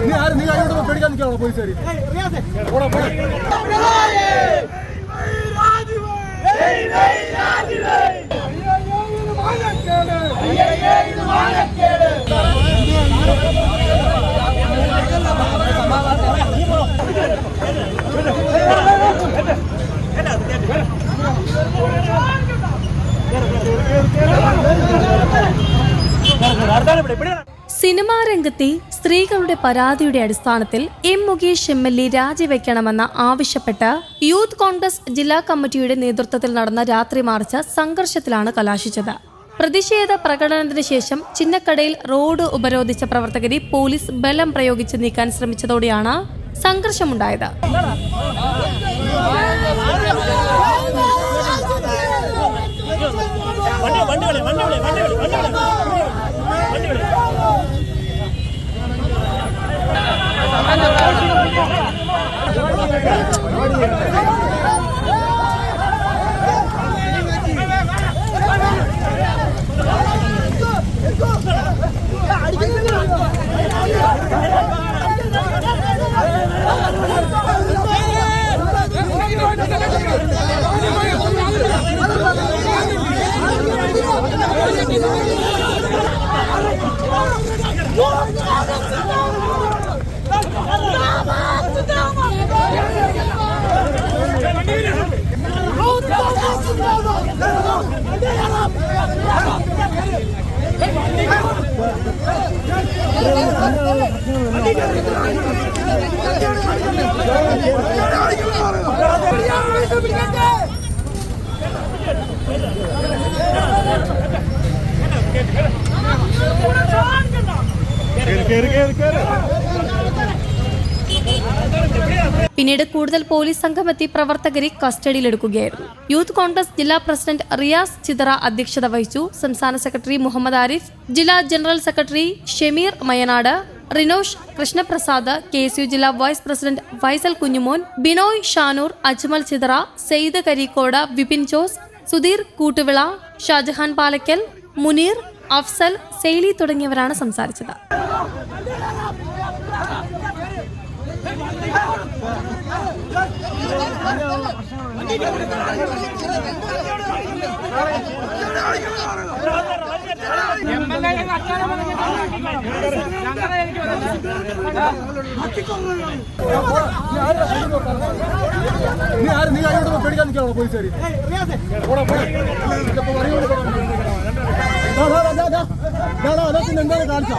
നീ ആര് നീ അങ്ങോട്ട് പേടിക്കാൻ നിൽക്കാണോ പോലീസുകാർ പോടാ പോടാ സിനിമാ രംഗത്തെ സ്ത്രീകളുടെ പരാതിയുടെ അടിസ്ഥാനത്തിൽ M Mukesh M L A രാജിവെക്കണമെന്ന് ആവശ്യപ്പെട്ട് യൂത്ത് കോൺഗ്രസ് ജില്ലാ കമ്മിറ്റിയുടെ നേതൃത്വത്തിൽ നടന്ന രാത്രി മാർച്ച് സംഘർഷത്തിലാണ് കലാശിച്ചത്. പ്രതിഷേധ പ്രകടനത്തിന് ശേഷം ചിന്നക്കടയിൽ റോഡ് ഉപരോധിച്ച പ്രവർത്തകരെ പോലീസ് ബലം പ്രയോഗിച്ച് നീക്കാൻ ശ്രമിച്ചതോടെയാണ് സംഘർഷമുണ്ടായത്. What? കേറി കേറി കേറി. പിന്നീട് കൂടുതൽ പോലീസ് സംഘം എത്തി പ്രവർത്തകരെ കസ്റ്റഡിയിലെടുക്കുകയായിരുന്നു. യൂത്ത് കോൺഗ്രസ് ജില്ലാ പ്രസിഡന്റ് റിയാസ് ചിതറ അധ്യക്ഷത വഹിച്ചു. സംസ്ഥാന സെക്രട്ടറി മുഹമ്മദ് ആരിഫ് ജില്ലാ general secretary Shemeer Mayanad Rinosh Krishnaprasad K S U ജില്ലാ വൈസ് പ്രസിഡന്റ് ഫൈസൽ കുഞ്ഞുമോൻ ബിനോയ് ഷാനൂർ അജ്മൽ ചിതറ സെയ്ദ് കരീക്കോട് വിപിൻ ജോസ് സുധീർ കൂട്ടുവിള ഷാജഹാൻ പാലക്കൽ മുനീർ അഫ്സൽ സെയ്ലി തുടങ്ങിയവരാണ് സംസാരിച്ചത്. നീ ആര് നീ അങ്ങോട്ട് പേടിക്കാൻ നിൽക്കാണോ നീ ആര് നീ ഇതിപ്പോ പേടിക്കാൻ ദാ, അതിനകത്ത് എന്താണ് കാണിച്ചാ.